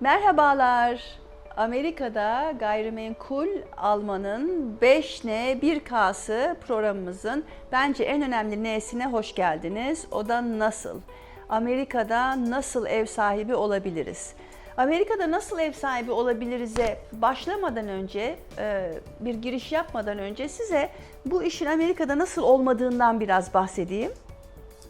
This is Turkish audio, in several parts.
Merhabalar. Amerika'da gayrimenkul almanın 5N 1K'sı programımızın bence en önemli N'sine hoş geldiniz. O da nasıl? Amerika'da nasıl ev sahibi olabiliriz? Amerika'da nasıl ev sahibi olabiliriz'e başlamadan önce, e, bir giriş yapmadan önce size bu işin Amerika'da nasıl olmadığından biraz bahsedeyim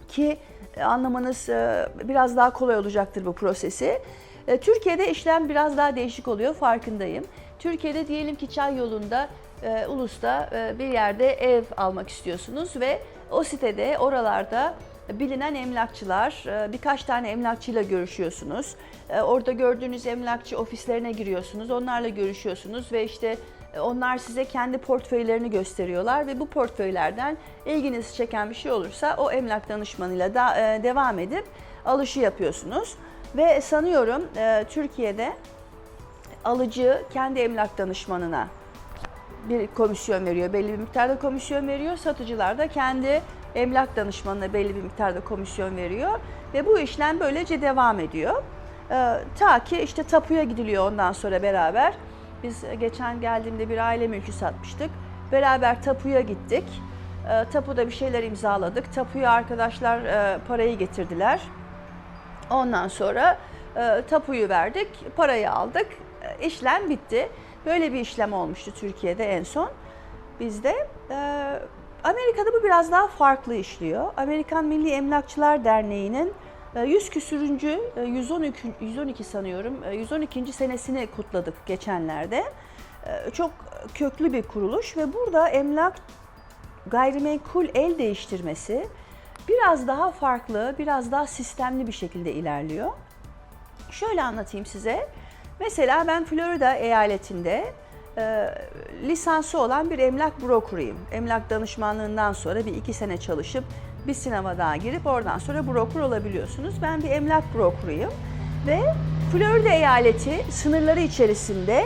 ki e, anlamanız e, biraz daha kolay olacaktır bu prosesi. E, Türkiye'de işlem biraz daha değişik oluyor farkındayım. Türkiye'de diyelim ki çay yolunda e, Ulus'ta e, bir yerde ev almak istiyorsunuz ve o sitede oralarda bilinen emlakçılar, e, birkaç tane emlakçıyla görüşüyorsunuz. E, Orada gördüğünüz emlakçı ofislerine giriyorsunuz, onlarla görüşüyorsunuz ve işte onlar size kendi portföylerini gösteriyorlar ve bu portföylerden ilginizi çeken bir şey olursa o emlak danışmanıyla da devam edip alışı yapıyorsunuz. Ve sanıyorum e, Türkiye'de alıcı kendi emlak danışmanına bir komisyon veriyor, belli bir miktarda komisyon veriyor. Satıcılar da kendi emlak danışmanına belli bir miktarda komisyon veriyor ve bu işlem böylece devam ediyor. Ee, ta ki işte tapuya gidiliyor ondan sonra beraber. Biz geçen geldiğimde bir aile mülkü satmıştık. Beraber tapuya gittik. Ee, tapuda bir şeyler imzaladık. Tapuya arkadaşlar e, parayı getirdiler. Ondan sonra e, tapuyu verdik, parayı aldık, e, işlem bitti. Böyle bir işlem olmuştu Türkiye'de en son. Bizde e, Amerika'da bu biraz daha farklı işliyor. Amerikan Milli Emlakçılar Derneği'nin e, 100 küsürüncü, e, 112, 112 sanıyorum, e, 112. senesini kutladık geçenlerde. E, Çok köklü bir kuruluş ve burada emlak gayrimenkul el değiştirmesi biraz daha farklı, biraz daha sistemli bir şekilde ilerliyor. Şöyle anlatayım size. Mesela ben Florida eyaletinde e, lisansı olan bir emlak brokerıyım. Emlak danışmanlığından sonra bir iki sene çalışıp bir sınava daha girip oradan sonra broker olabiliyorsunuz. Ben bir emlak brokerıyım ve Florida eyaleti sınırları içerisinde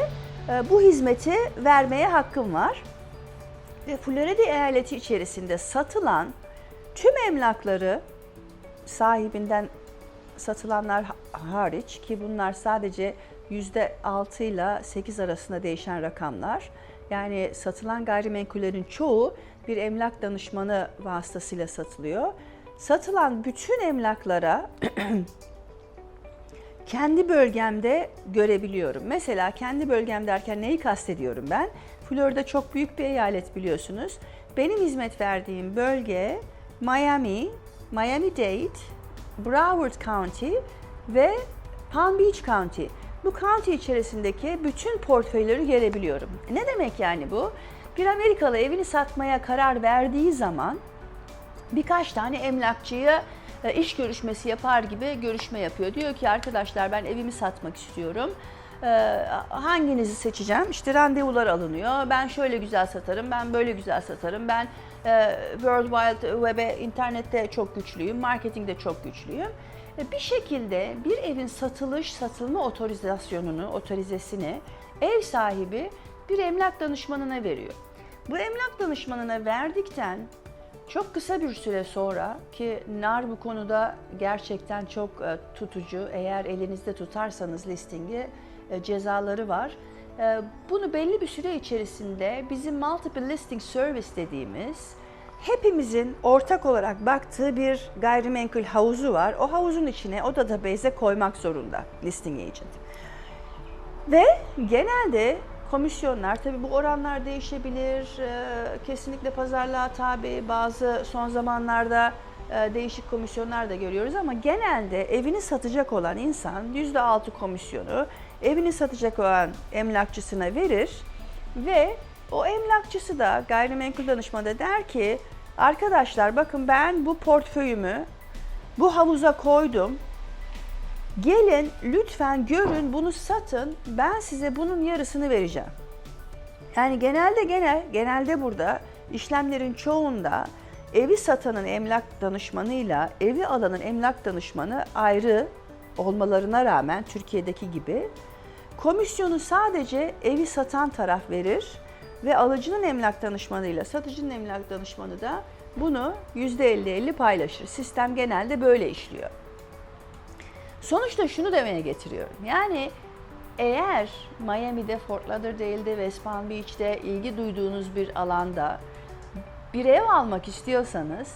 e, bu hizmeti vermeye hakkım var. Ve Florida eyaleti içerisinde satılan tüm emlakları sahibinden satılanlar ha- hariç ki bunlar sadece %6 ile 8 arasında değişen rakamlar. Yani satılan gayrimenkullerin çoğu bir emlak danışmanı vasıtasıyla satılıyor. Satılan bütün emlaklara kendi bölgemde görebiliyorum. Mesela kendi bölgem derken neyi kastediyorum ben? Florida çok büyük bir eyalet biliyorsunuz. Benim hizmet verdiğim bölge Miami, Miami-Dade, Broward County ve Palm Beach County. Bu county içerisindeki bütün portföyleri görebiliyorum. Ne demek yani bu? Bir Amerikalı evini satmaya karar verdiği zaman birkaç tane emlakçıya e, iş görüşmesi yapar gibi görüşme yapıyor. Diyor ki arkadaşlar ben evimi satmak istiyorum. E, Hanginizi seçeceğim? İşte randevular alınıyor. Ben şöyle güzel satarım, ben böyle güzel satarım. Ben World Wide Web'e, internette çok güçlüyüm, marketingde çok güçlüyüm. E, Bir şekilde bir evin satılış, satılma otorizasyonunu, otorizesini ev sahibi bir emlak danışmanına veriyor. Bu emlak danışmanına verdikten çok kısa bir süre sonra ki NAR bu konuda gerçekten çok e, tutucu. Eğer elinizde tutarsanız listingi e, cezaları var. E, Bunu belli bir süre içerisinde bizim Multiple Listing Service dediğimiz hepimizin ortak olarak baktığı bir gayrimenkul havuzu var. O havuzun içine o database'e koymak zorunda listing agent. Ve genelde komisyonlar, tabii bu oranlar değişebilir, e, kesinlikle pazarlığa tabi, bazı son zamanlarda e, değişik komisyonlar da görüyoruz ama genelde evini satacak olan insan %6 komisyonu evini satacak olan emlakçısına verir ve o emlakçısı da gayrimenkul danışmada der ki arkadaşlar bakın ben bu portföyümü bu havuza koydum. Gelin lütfen görün bunu satın. Ben size bunun yarısını vereceğim. Yani genelde genel genelde burada işlemlerin çoğunda evi satanın emlak danışmanıyla evi alanın emlak danışmanı ayrı olmalarına rağmen Türkiye'deki gibi komisyonu sadece evi satan taraf verir ve alıcının emlak danışmanıyla satıcının emlak danışmanı da bunu %50-50 paylaşır. Sistem genelde böyle işliyor. Sonuçta şunu demeye getiriyorum. Yani Eğer Miami'de, Fort Lauderdale'de, West Palm Beach'te ilgi duyduğunuz bir alanda bir ev almak istiyorsanız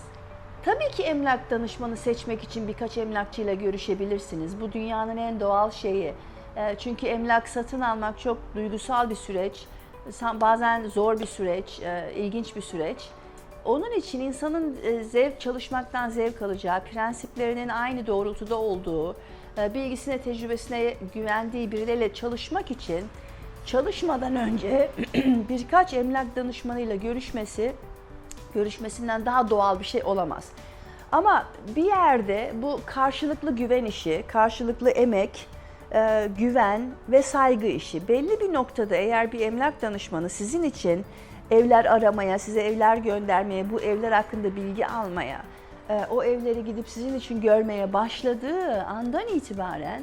tabii ki emlak danışmanı seçmek için birkaç emlakçıyla görüşebilirsiniz. Bu dünyanın en doğal şeyi. Ee, Çünkü emlak satın almak çok duygusal bir süreç. Bazen zor bir süreç, e, ilginç bir süreç. Onun için insanın e, zevk çalışmaktan zevk alacağı, prensiplerinin aynı doğrultuda olduğu, e, bilgisine, tecrübesine güvendiği birileriyle çalışmak için çalışmadan önce birkaç emlak danışmanıyla görüşmesi görüşmesinden daha doğal bir şey olamaz. Ama bir yerde bu karşılıklı güven işi, karşılıklı emek, e, güven ve saygı işi. Belli bir noktada eğer bir emlak danışmanı sizin için evler aramaya, size evler göndermeye, bu evler hakkında bilgi almaya, e, o evleri gidip sizin için görmeye başladığı andan itibaren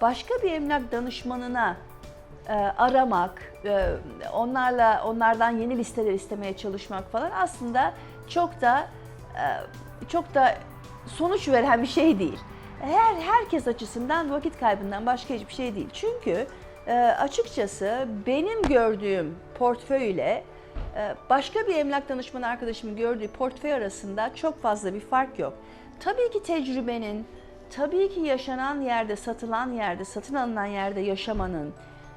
başka bir emlak danışmanına e, aramak, onlarla onlardan yeni listeler istemeye çalışmak falan aslında çok da çok da sonuç veren bir şey değil. Her herkes açısından vakit kaybından başka hiçbir şey değil. Çünkü e, açıkçası benim gördüğüm portföy ile e, başka bir emlak danışmanı arkadaşımın gördüğü portföy arasında çok fazla bir fark yok. Tabii ki tecrübenin, tabii ki yaşanan yerde, satılan yerde, satın alınan yerde yaşamanın,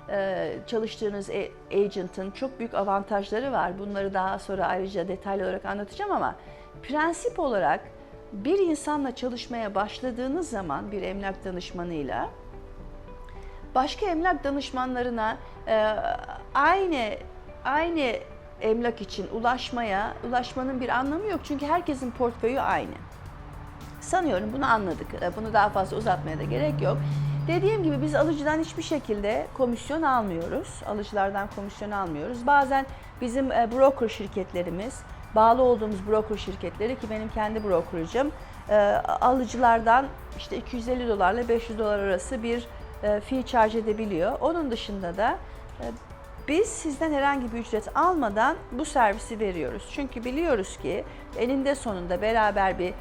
e, çalıştığınız agent'ın çok büyük avantajları var. Bunları daha sonra ayrıca detaylı olarak anlatacağım ama prensip olarak bir insanla çalışmaya başladığınız zaman bir emlak danışmanıyla başka emlak danışmanlarına e, aynı aynı emlak için ulaşmaya ulaşmanın bir anlamı yok çünkü herkesin portföyü aynı. Sanıyorum bunu anladık. E, Bunu daha fazla uzatmaya da gerek yok. Dediğim gibi biz alıcıdan hiçbir şekilde komisyon almıyoruz. Alıcılardan komisyon almıyoruz. Bazen bizim e, broker şirketlerimiz, bağlı olduğumuz broker şirketleri ki benim kendi brokerıcım, e, alıcılardan işte 250 dolarla 500 dolar arası bir e, fee charge edebiliyor. Onun dışında da e, biz sizden herhangi bir ücret almadan bu servisi veriyoruz. Çünkü biliyoruz ki eninde sonunda beraber bir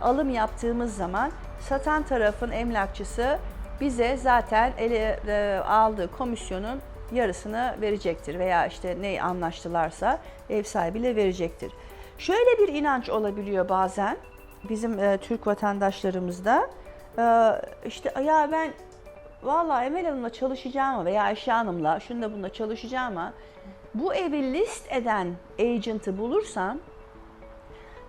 alım yaptığımız zaman satan tarafın emlakçısı bize zaten ele, aldığı komisyonun yarısını verecektir veya işte ne anlaştılarsa ev sahibiyle verecektir. Şöyle bir inanç olabiliyor bazen bizim e, Türk vatandaşlarımızda. E, işte ya ben Vallahi Emel Hanım'la çalışacağıma veya Ayşe Hanım'la şunda bununla çalışacağıma bu evi list eden agent'ı bulursam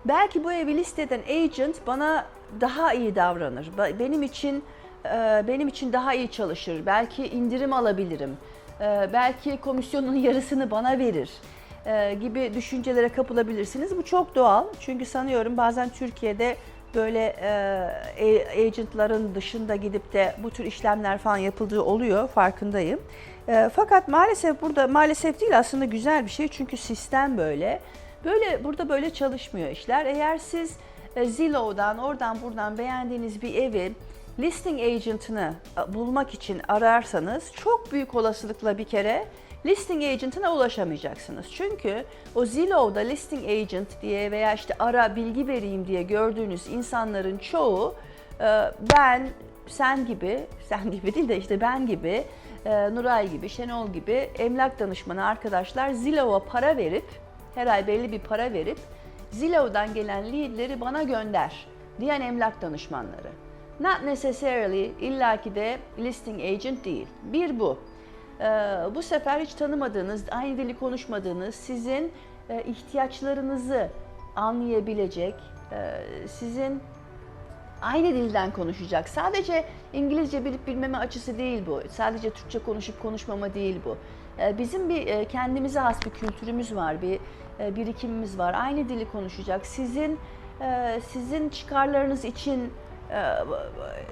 belki bu evi list eden agent bana daha iyi davranır. Benim için e, benim için daha iyi çalışır. Belki indirim alabilirim. E, Belki komisyonun yarısını bana verir e, gibi düşüncelere kapılabilirsiniz. Bu çok doğal. Çünkü sanıyorum bazen Türkiye'de böyle e, agentların dışında gidip de bu tür işlemler falan yapıldığı oluyor farkındayım. E, fakat maalesef burada maalesef değil aslında güzel bir şey çünkü sistem böyle. Böyle burada böyle çalışmıyor işler. Eğer siz e, Zillow'dan oradan buradan beğendiğiniz bir evi listing agent'ını e, bulmak için ararsanız çok büyük olasılıkla bir kere listing agent'ına ulaşamayacaksınız. Çünkü o Zillow'da listing agent diye veya işte ara bilgi vereyim diye gördüğünüz insanların çoğu e, ben sen gibi, sen gibi değil de işte ben gibi, e, Nuray gibi, Şenol gibi emlak danışmanı arkadaşlar Zillow'a para verip, her ay belli bir para verip Zillow'dan gelen leadleri bana gönder diyen emlak danışmanları. Not necessarily illaki de listing agent değil. Bir bu. Ee, bu sefer hiç tanımadığınız, aynı dili konuşmadığınız, sizin e, ihtiyaçlarınızı anlayabilecek, e, sizin aynı dilden konuşacak. Sadece İngilizce bilip bilmeme açısı değil bu. Sadece Türkçe konuşup konuşmama değil bu. Ee, Bizim bir e, kendimize has bir kültürümüz var, bir e, birikimimiz var. Aynı dili konuşacak. Sizin e, sizin çıkarlarınız için e,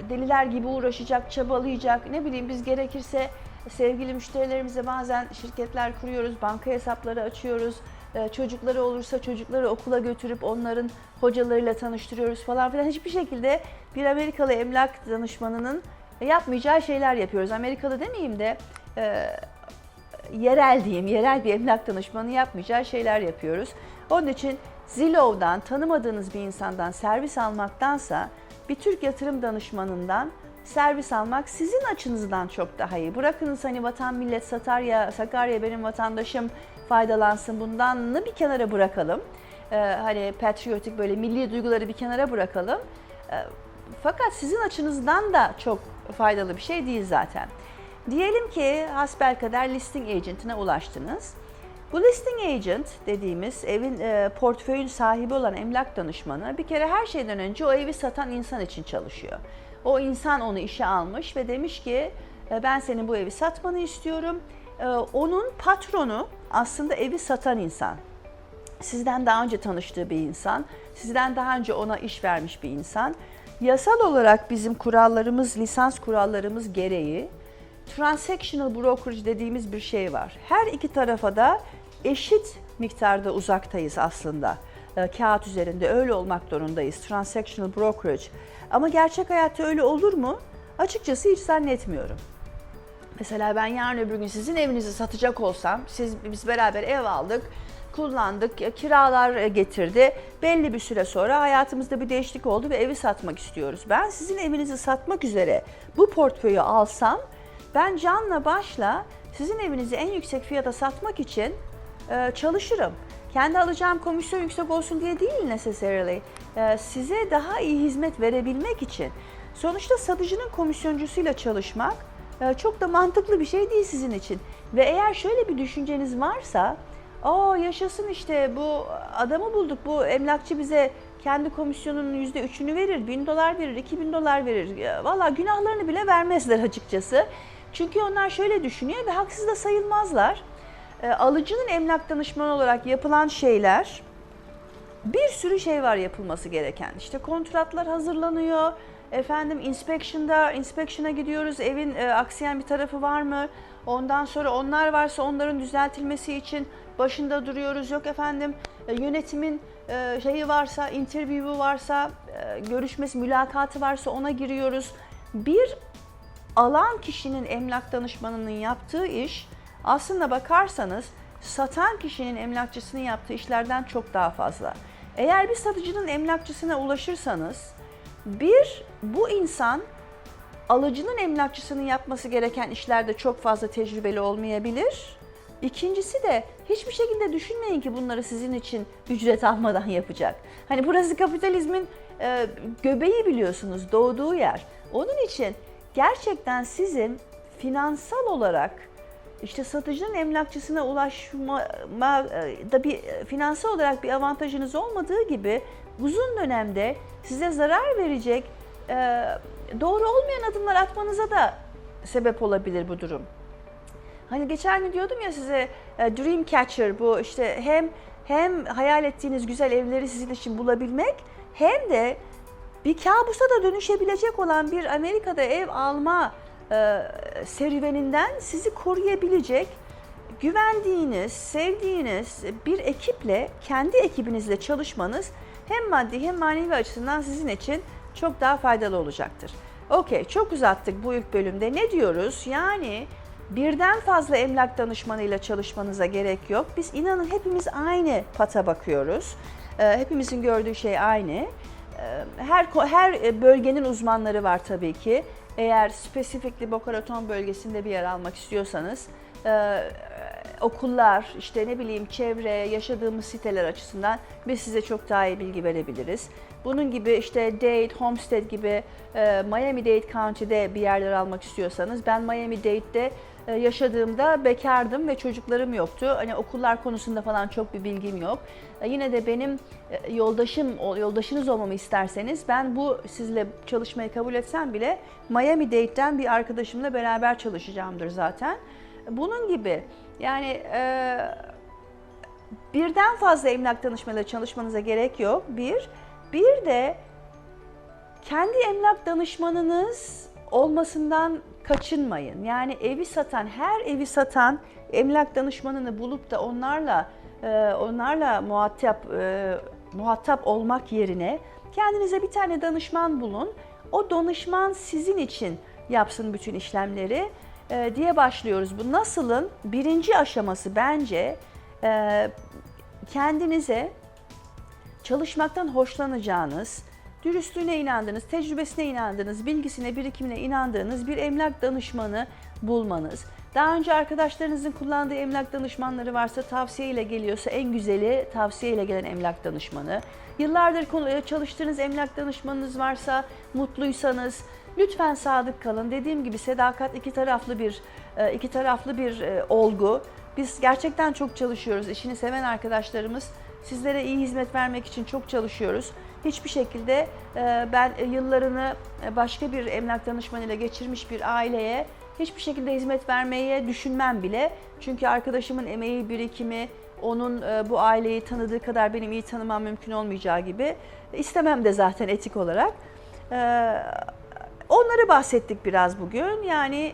deliler gibi uğraşacak, çabalayacak. Ne bileyim biz gerekirse sevgili müşterilerimize bazen şirketler kuruyoruz, banka hesapları açıyoruz. E, Çocukları olursa çocukları okula götürüp onların hocalarıyla tanıştırıyoruz falan filan. Hiçbir şekilde bir Amerikalı emlak danışmanının yapmayacağı şeyler yapıyoruz. Amerikalı demeyeyim de e, yerel diyeyim, yerel bir emlak danışmanı yapmayacağı şeyler yapıyoruz. Onun için Zillow'dan tanımadığınız bir insandan servis almaktansa bir Türk yatırım danışmanından servis almak sizin açınızdan çok daha iyi. Bırakınız hani vatan millet Sakarya, Sakarya benim vatandaşım faydalansın bundanını bir kenara bırakalım. Ee, hani patriotik böyle milli duyguları bir kenara bırakalım. Ee, fakat sizin açınızdan da çok faydalı bir şey değil zaten. Diyelim ki hasbelkader listing agent'ine ulaştınız. Bu listing agent dediğimiz evin e, portföyün sahibi olan emlak danışmanı bir kere her şeyden önce o evi satan insan için çalışıyor. O insan onu işe almış ve demiş ki e, ben senin bu evi satmanı istiyorum. E, onun patronu aslında evi satan insan. Sizden daha önce tanıştığı bir insan, sizden daha önce ona iş vermiş bir insan. Yasal olarak bizim kurallarımız, lisans kurallarımız gereği transactional brokerage dediğimiz bir şey var. Her iki tarafa da eşit miktarda uzaktayız aslında. E, kağıt üzerinde öyle olmak zorundayız. Transactional brokerage. Ama gerçek hayatta öyle olur mu? Açıkçası hiç zannetmiyorum. Mesela ben yarın öbür gün sizin evinizi satacak olsam, siz biz beraber ev aldık, kullandık, kiralar e, getirdi. Belli bir süre sonra hayatımızda bir değişiklik oldu ve evi satmak istiyoruz. Ben sizin evinizi satmak üzere bu portföyü alsam, ben canla başla sizin evinizi en yüksek fiyata satmak için çalışırım. Kendi alacağım komisyon yüksek olsun diye değil necessarily. E, size daha iyi hizmet verebilmek için. Sonuçta satıcının komisyoncusuyla çalışmak e, çok da mantıklı bir şey değil sizin için. Ve eğer şöyle bir düşünceniz varsa, aa yaşasın işte bu adamı bulduk, bu emlakçı bize kendi komisyonunun yüzde üçünü verir, bin dolar verir, iki bin dolar verir. Valla günahlarını bile vermezler açıkçası. Çünkü onlar şöyle düşünüyor ve haksız da sayılmazlar. E, alıcının emlak danışmanı olarak yapılan şeyler bir sürü şey var yapılması gereken. İşte kontratlar hazırlanıyor. Efendim inspection'da inspection'a gidiyoruz. Evin e, aksayan bir tarafı var mı? Ondan sonra onlar varsa onların düzeltilmesi için başında duruyoruz. Yok efendim e, yönetimin e, şeyi varsa, interview'u varsa, e, görüşmesi, mülakatı varsa ona giriyoruz. Bir alan kişinin emlak danışmanının yaptığı iş aslında bakarsanız satan kişinin emlakçısının yaptığı işlerden çok daha fazla. Eğer bir satıcının emlakçısına ulaşırsanız bir bu insan alıcının emlakçısının yapması gereken işlerde çok fazla tecrübeli olmayabilir. İkincisi de hiçbir şekilde düşünmeyin ki bunları sizin için ücret almadan yapacak. Hani burası kapitalizmin e, göbeği biliyorsunuz, doğduğu yer. Onun için gerçekten sizin finansal olarak işte satıcının emlakçısına ulaşmada bir finansal olarak bir avantajınız olmadığı gibi uzun dönemde size zarar verecek e, doğru olmayan adımlar atmanıza da sebep olabilir bu durum. Hani geçen gün diyordum ya size e, dream catcher bu işte hem hem hayal ettiğiniz güzel evleri sizin için bulabilmek hem de bir kabusa da dönüşebilecek olan bir Amerika'da ev alma e, serüveninden sizi koruyabilecek güvendiğiniz, sevdiğiniz bir ekiple, kendi ekibinizle çalışmanız hem maddi hem manevi açısından sizin için çok daha faydalı olacaktır. Okey, çok uzattık bu ilk bölümde. Ne diyoruz? Yani birden fazla emlak danışmanıyla çalışmanıza gerek yok. Biz inanın hepimiz aynı pata bakıyoruz. Ee, hepimizin gördüğü şey aynı. Ee, her her bölgenin uzmanları var tabii ki. Eğer spesifikli Boca bölgesinde bir yer almak istiyorsanız e, okullar, işte ne bileyim çevre, yaşadığımız siteler açısından biz size çok daha iyi bilgi verebiliriz. Bunun gibi işte Dade, Homestead gibi e, Miami-Dade County'de bir yerler almak istiyorsanız ben Miami-Dade'de yaşadığımda bekardım ve çocuklarım yoktu. Hani okullar konusunda falan çok bir bilgim yok. E, yine de benim e, yoldaşım, yoldaşınız olmamı isterseniz ben bu sizle çalışmayı kabul etsem bile Miami-Dade'den bir arkadaşımla beraber çalışacağımdır zaten. Bunun gibi yani e, birden fazla emlak danışmayla çalışmanıza gerek yok. Bir, bir de kendi emlak danışmanınız olmasından kaçınmayın. Yani evi satan, her evi satan emlak danışmanını bulup da onlarla e, onlarla muhatap e, muhatap olmak yerine kendinize bir tane danışman bulun. O danışman sizin için yapsın bütün işlemleri e, diye başlıyoruz. Bu nasılın birinci aşaması bence kendinize çalışmaktan hoşlanacağınız, dürüstlüğüne inandığınız, tecrübesine inandığınız, bilgisine, birikimine inandığınız bir emlak danışmanı bulmanız. Daha önce arkadaşlarınızın kullandığı emlak danışmanları varsa tavsiyeyle geliyorsa en güzeli tavsiyeyle gelen emlak danışmanı. Yıllardır konu- çalıştığınız emlak danışmanınız varsa, mutluysanız lütfen sadık kalın. Dediğim gibi sadakat iki taraflı bir e, iki taraflı bir e, olgu. Biz gerçekten çok çalışıyoruz. İşini seven arkadaşlarımız sizlere iyi hizmet vermek için çok çalışıyoruz. Hiçbir şekilde e, ben yıllarını başka bir emlak danışmanıyla geçirmiş bir aileye hiçbir şekilde hizmet vermeye düşünmem bile. Çünkü arkadaşımın emeği, birikimi, onun e, bu aileyi tanıdığı kadar benim iyi tanımam mümkün olmayacağı gibi istemem de zaten etik olarak. E, Onları bahsettik biraz bugün. Yani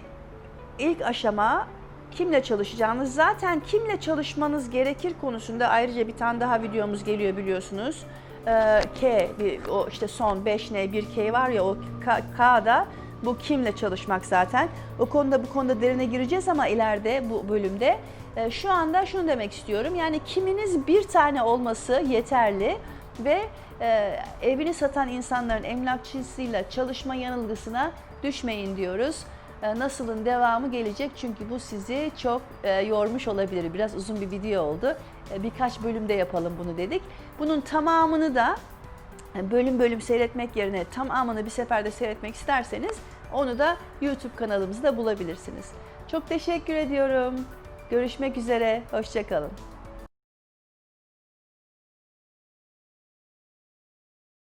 ilk aşama kimle çalışacağınız zaten kimle çalışmanız gerekir konusunda ayrıca bir tane daha videomuz geliyor biliyorsunuz. Ee, K o işte son 5N 1K var ya o K- K'da bu kimle çalışmak zaten. O konuda bu konuda derine gireceğiz ama ileride bu bölümde Ee, şu anda şunu demek istiyorum. Yani kiminiz bir tane olması yeterli ve e, evini satan insanların emlakçısıyla çalışma yanılgısına düşmeyin diyoruz. E, Nasılın devamı gelecek çünkü bu sizi çok e, yormuş olabilir. Biraz uzun bir video oldu. E, birkaç bölümde yapalım bunu dedik. Bunun tamamını da e, bölüm bölüm seyretmek yerine tamamını bir seferde seyretmek isterseniz onu da YouTube kanalımızda bulabilirsiniz. Çok teşekkür ediyorum. Görüşmek üzere. Hoşçakalın.